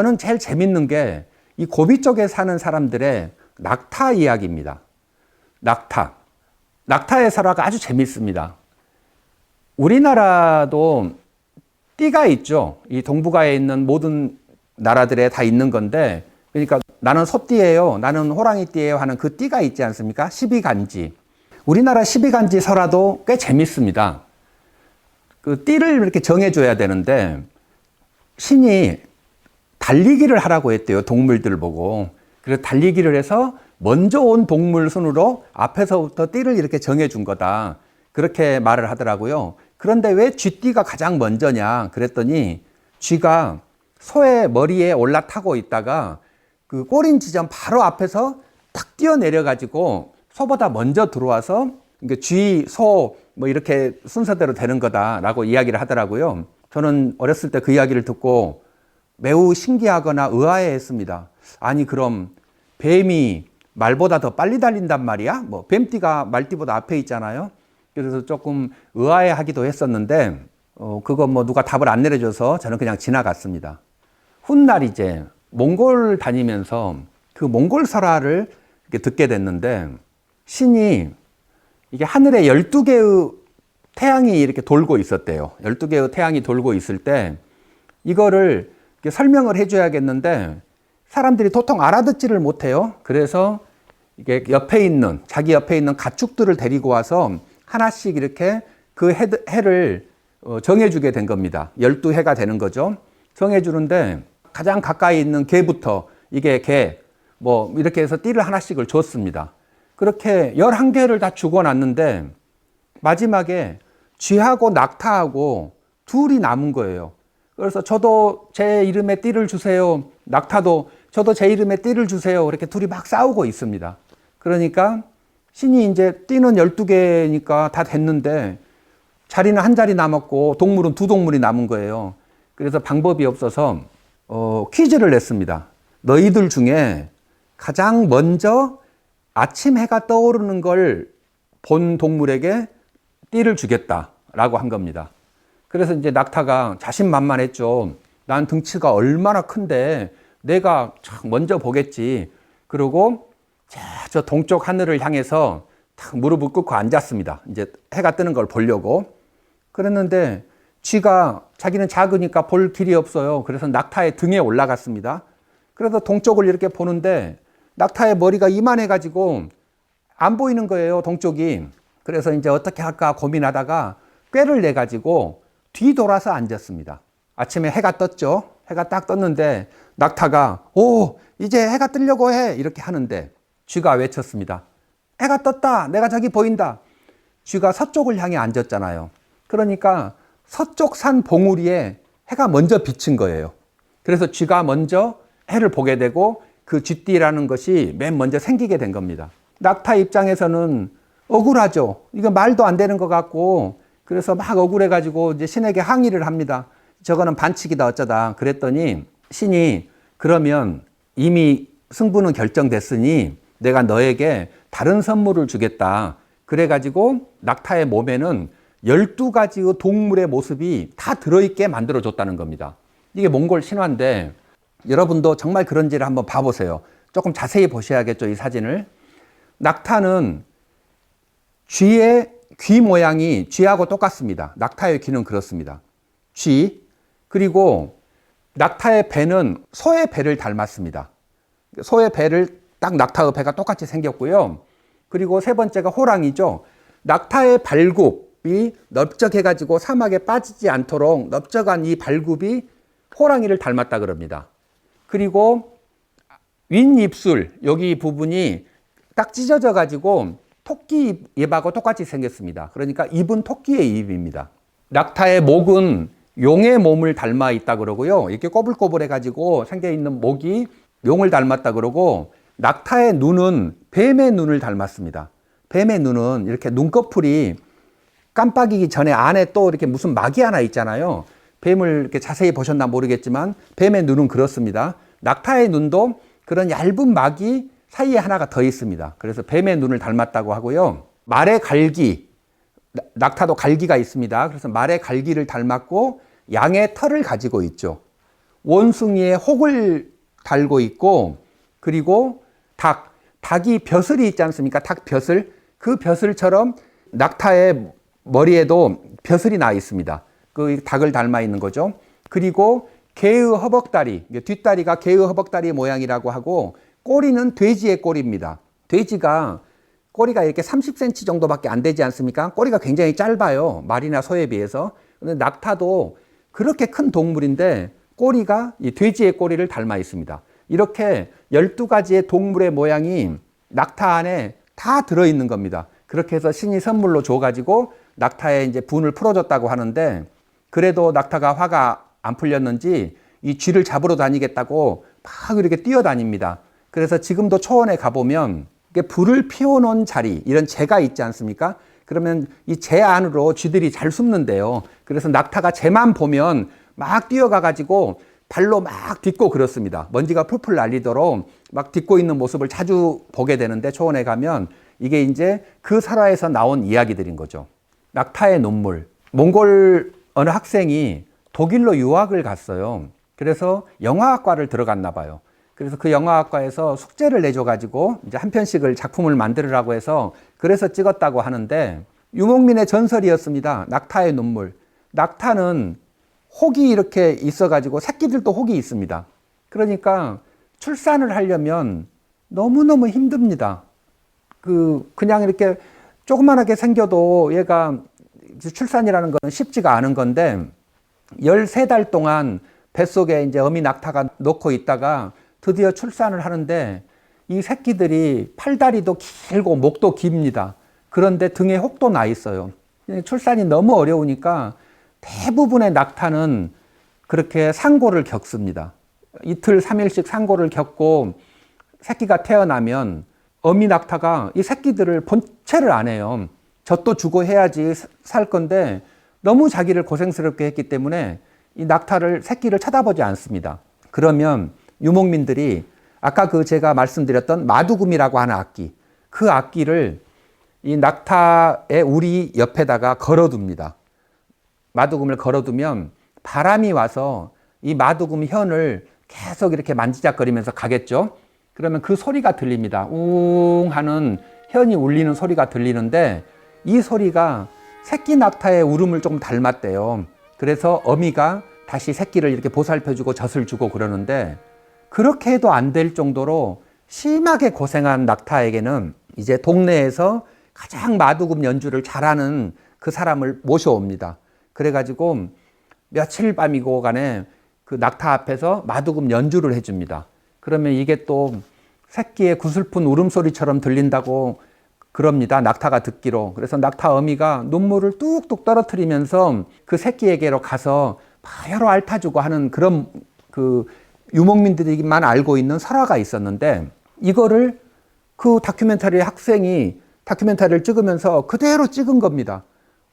저는 제일 재밌는 게 이 고비 쪽에 사는 사람들의 낙타 이야기입니다. 낙타. 낙타의 설화가 아주 재밌습니다. 우리나라도 띠가 있죠. 이 동북아에 있는 모든 나라들에 다 있는 건데, 그러니까 나는 소띠예요. 나는 호랑이띠예요. 하는 그 띠가 있지 않습니까? 12간지. 우리나라 12간지 설화도 꽤 재밌습니다. 그 띠를 이렇게 정해줘야 되는데, 신이 달리기를 하라고 했대요. 동물들을 보고. 그래서 달리기를 해서 먼저 온 동물 순으로 앞에서부터 띠를 이렇게 정해준 거다. 그렇게 말을 하더라고요. 그런데 왜 쥐띠가 가장 먼저냐? 그랬더니 쥐가 소의 머리에 올라타고 있다가 그 꼬린 지점 바로 앞에서 탁 뛰어내려 가지고 소보다 먼저 들어와서 쥐, 소 뭐 이렇게 순서대로 되는 거다라고 이야기를 하더라고요. 저는 어렸을 때 그 이야기를 듣고 매우 신기하거나 의아해했습니다. 아니 그럼 뱀이 말보다 더 빨리 달린단 말이야? 뭐 뱀띠가 말띠보다 앞에 있잖아요. 그래서 조금 의아해하기도 했었는데 어 그거 뭐 누가 답을 안 내려줘서 저는 그냥 지나갔습니다. 훗날 이제 몽골 다니면서 그 몽골 설화를 듣게 됐는데 신이 이게 하늘에 12개의 태양이 이렇게 돌고 있었대요. 12개의 태양이 돌고 있을 때 이거를 설명을 해줘야겠는데 사람들이 도통 알아듣지를 못해요. 그래서 이게 옆에 있는 자기 옆에 있는 가축들을 데리고 와서 하나씩 이렇게 그 해, 해를 어, 정해주게 된 겁니다. 12해가 되는 거죠. 정해주는데 가장 가까이 있는 개부터 이게 개, 뭐 이렇게 해서 띠를 하나씩을 줬습니다. 그렇게 11개를 다 주고놨는데 마지막에 쥐하고 낙타하고 둘이 남은 거예요. 그래서 저도 제 이름에 띠를 주세요. 낙타도 저도 제 이름에 띠를 주세요. 이렇게 둘이 막 싸우고 있습니다. 그러니까 신이 이제 띠는 12개니까 다 됐는데 자리는 한 자리 남았고 동물은 두 동물이 남은 거예요. 그래서 방법이 없어서 어, 퀴즈를 냈습니다. 너희들 중에 가장 먼저 아침 해가 떠오르는 걸 본 동물에게 띠를 주겠다라고 한 겁니다. 그래서 이제 낙타가 자신만만했죠. 난 등치가 얼마나 큰데 내가 먼저 보겠지. 그러고 저 동쪽 하늘을 향해서 탁 무릎을 꿇고 앉았습니다. 이제 해가 뜨는 걸 보려고. 그랬는데 쥐가 자기는 작으니까 볼 길이 없어요. 그래서 낙타의 등에 올라갔습니다. 그래서 동쪽을 이렇게 보는데 낙타의 머리가 이만해 가지고 안 보이는 거예요, 동쪽이. 그래서 이제 어떻게 할까 고민하다가 꾀를 내 가지고 뒤돌아서 앉았습니다. 아침에 해가 떴죠. 해가 딱 떴는데 낙타가 오 이제 해가 뜨려고 해 이렇게 하는데 쥐가 외쳤습니다. 해가 떴다. 내가 저기 보인다. 쥐가 서쪽을 향해 앉았잖아요. 그러니까 서쪽 산 봉우리에 해가 먼저 비친 거예요. 그래서 쥐가 먼저 해를 보게 되고 그 쥐띠라는 것이 맨 먼저 생기게 된 겁니다. 낙타 입장에서는 억울하죠. 이거 말도 안 되는 것 같고 그래서 막 억울해가지고 이제 신에게 항의를 합니다. 저거는 반칙이다 어쩌다. 그랬더니 신이 그러면 이미 승부는 결정됐으니 내가 너에게 다른 선물을 주겠다. 그래가지고 낙타의 몸에는 12가지의 동물의 모습이 다 들어있게 만들어줬다는 겁니다. 이게 몽골 신화인데 여러분도 정말 그런지를 한번 봐보세요. 조금 자세히 보셔야겠죠, 이 사진을. 낙타는 쥐의 귀 모양이 쥐하고 똑같습니다. 낙타의 귀는 그렇습니다. 쥐. 그리고 낙타의 배는 소의 배를 닮았습니다. 소의 배를 딱 낙타의 배가 똑같이 생겼고요. 그리고 세 번째가 호랑이죠. 낙타의 발굽이 넓적해가지고 사막에 빠지지 않도록 넓적한 이 발굽이 호랑이를 닮았다 그럽니다. 그리고 윗입술 여기 부분이 딱 찢어져 가지고 토끼 입하고 똑같이 생겼습니다. 그러니까 입은 토끼의 입입니다. 낙타의 목은 용의 몸을 닮아 있다 그러고요. 이렇게 꼬불꼬불해 가지고 생겨 있는 목이 용을 닮았다 그러고 낙타의 눈은 뱀의 눈을 닮았습니다. 뱀의 눈은 이렇게 눈꺼풀이 깜빡이기 전에 안에 또 이렇게 무슨 막이 하나 있잖아요. 뱀을 이렇게 자세히 보셨나 모르겠지만 뱀의 눈은 그렇습니다. 낙타의 눈도 그런 얇은 막이 사이에 하나가 더 있습니다. 그래서 뱀의 눈을 닮았다고 하고요. 말의 갈기, 낙타도 갈기가 있습니다. 그래서 말의 갈기를 닮았고 양의 털을 가지고 있죠. 원숭이의 혹을 달고 있고 그리고 닭, 닭이 벼슬이 있지 않습니까? 닭 벼슬. 그 벼슬처럼 낙타의 머리에도 벼슬이 나 있습니다. 그 닭을 닮아 있는 거죠. 그리고 개의 허벅다리, 뒷다리가 개의 허벅다리 모양이라고 하고 꼬리는 돼지의 꼬리입니다. 돼지가 꼬리가 이렇게 30cm 정도밖에 안 되지 않습니까? 꼬리가 굉장히 짧아요. 말이나 소에 비해서. 근데 낙타도 그렇게 큰 동물인데 꼬리가 이 돼지의 꼬리를 닮아 있습니다. 이렇게 12가지의 동물의 모양이 낙타 안에 다 들어있는 겁니다. 그렇게 해서 신이 선물로 줘가지고 낙타의 이제 분을 풀어줬다고 하는데 그래도 낙타가 화가 안 풀렸는지 이 쥐를 잡으러 다니겠다고 막 이렇게 뛰어다닙니다. 그래서 지금도 초원에 가보면 불을 피워놓은 자리, 이런 재가 있지 않습니까? 그러면 이 재 안으로 쥐들이 잘 숨는데요. 그래서 낙타가 재만 보면 막 뛰어가가지고 발로 막 딛고 그렇습니다. 먼지가 풀풀 날리도록 막 딛고 있는 모습을 자주 보게 되는데 초원에 가면 이게 이제 그 설화에서 나온 이야기들인 거죠. 낙타의 눈물. 몽골 어느 학생이 독일로 유학을 갔어요. 그래서 영화학과를 들어갔나 봐요. 그래서 그 영화학과에서 숙제를 내줘가지고 이제 한 편씩을 작품을 만들으라고 해서 그래서 찍었다고 하는데 유목민의 전설이었습니다. 낙타의 눈물. 낙타는 혹이 이렇게 있어가지고 새끼들도 혹이 있습니다. 그러니까 출산을 하려면 너무너무 힘듭니다. 그, 그냥 이렇게 조그만하게 생겨도 얘가 출산이라는 건 쉽지가 않은 건데 13달 동안 뱃속에 이제 어미 낙타가 놓고 있다가 드디어 출산을 하는데 이 새끼들이 팔다리도 길고 목도 깁니다. 그런데 등에 혹도 나 있어요. 출산이 너무 어려우니까 대부분의 낙타는 그렇게 상고를 겪습니다. 이틀, 삼일씩 상고를 겪고 새끼가 태어나면 어미 낙타가 이 새끼들을 본체를 안 해요. 젖도 주고 해야지 살 건데 너무 자기를 고생스럽게 했기 때문에 이 낙타를 새끼를 쳐다보지 않습니다. 그러면 유목민들이 아까 그 제가 말씀드렸던 마두금이라고 하는 악기 그 악기를 이 낙타의 우리 옆에다가 걸어둡니다. 마두금을 걸어두면 바람이 와서 이 마두금 현을 계속 이렇게 만지작거리면서 가겠죠. 그러면 그 소리가 들립니다. 웅 하는 현이 울리는 소리가 들리는데 이 소리가 새끼 낙타의 울음을 좀 닮았대요. 그래서 어미가 다시 새끼를 이렇게 보살펴주고 젖을 주고 그러는데 그렇게 해도 안 될 정도로 심하게 고생한 낙타에게는 이제 동네에서 가장 마두금 연주를 잘하는 그 사람을 모셔옵니다. 그래가지고 며칠 밤이고 간에 그 낙타 앞에서 마두금 연주를 해줍니다. 그러면 이게 또 새끼의 구슬픈 울음소리처럼 들린다고 그럽니다. 낙타가 듣기로. 그래서 낙타 어미가 눈물을 뚝뚝 떨어뜨리면서 그 새끼에게로 가서 혀로 앓아주고 하는 그런 그 유목민들이만 알고 있는 설화가 있었는데 이거를 그 다큐멘터리 학생이 다큐멘터리를 찍으면서 그대로 찍은 겁니다.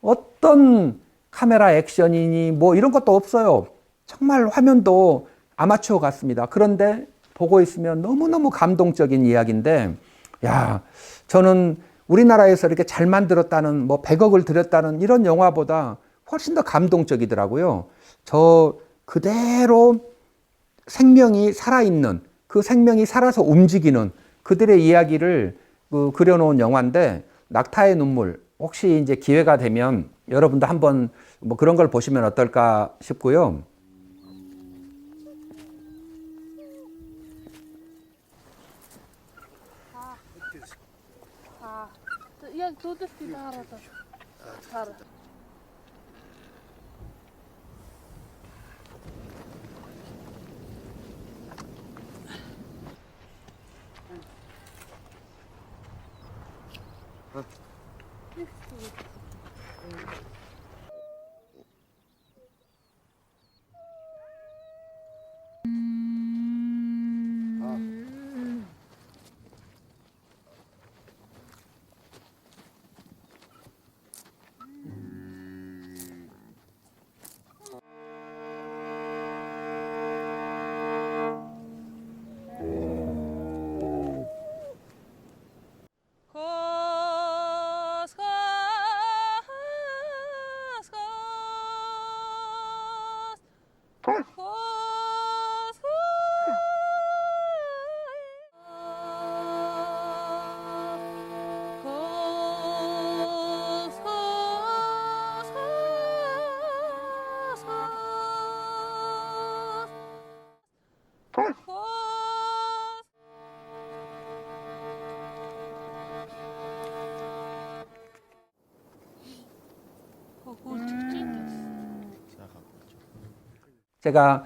어떤 카메라 액션이니 뭐 이런 것도 없어요. 정말 화면도 아마추어 같습니다. 그런데 보고 있으면 너무너무 감동적인 이야기인데, 야, 저는 우리나라에서 이렇게 잘 만들었다는, 뭐 100억을 들였다는 이런 영화보다 훨씬 더 감동적이더라고요. 저 그대로 생명이 살아있는, 그 생명이 살아서 움직이는 그들의 이야기를 그 그려놓은 영화인데, 낙타의 눈물, 혹시 이제 기회가 되면 여러분도 한번 뭐 그런 걸 보시면 어떨까 싶고요. Ha. Ja, Эх, 제가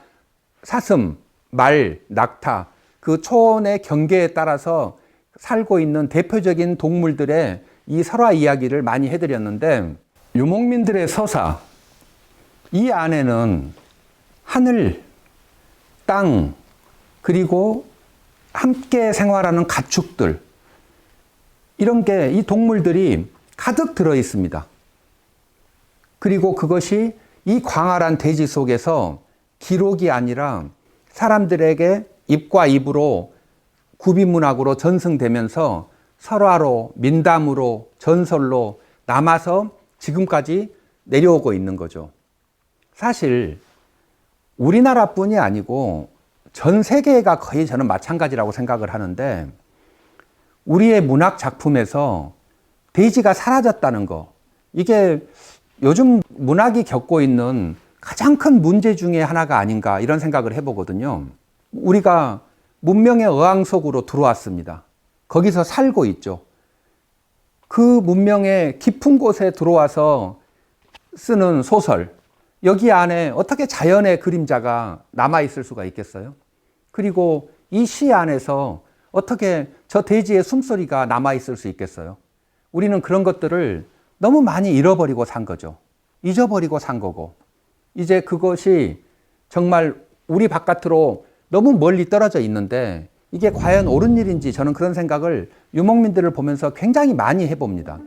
사슴, 말, 낙타, 그 초원의 경계에 따라서 살고 있는 대표적인 동물들의 이 설화 이야기를 많이 해드렸는데, 유목민들의 서사, 이 안에는 하늘, 땅, 그리고 함께 생활하는 가축들, 이런 게 이 동물들이 가득 들어 있습니다. 그리고 그것이 이 광활한 대지 속에서 기록이 아니라 사람들에게 입과 입으로 구비문학으로 전승되면서 설화로, 민담으로, 전설로 남아서 지금까지 내려오고 있는 거죠. 사실 우리나라뿐이 아니고 전 세계가 거의 저는 마찬가지라고 생각을 하는데 우리의 문학 작품에서 돼지가 사라졌다는 거 이게 요즘 문학이 겪고 있는 가장 큰 문제 중에 하나가 아닌가 이런 생각을 해보거든요. 우리가 문명의 어항 속으로 들어왔습니다. 거기서 살고 있죠. 그 문명의 깊은 곳에 들어와서 쓰는 소설, 여기 안에 어떻게 자연의 그림자가 남아있을 수가 있겠어요? 그리고 이 시 안에서 어떻게 저 돼지의 숨소리가 남아있을 수 있겠어요? 우리는 그런 것들을 너무 많이 잃어버리고 산 거죠. 잊어버리고 산 거고. 이제 그것이 정말 우리 바깥으로 너무 멀리 떨어져 있는데 이게 과연 옳은 일인지 저는 그런 생각을 유목민들을 보면서 굉장히 많이 해봅니다.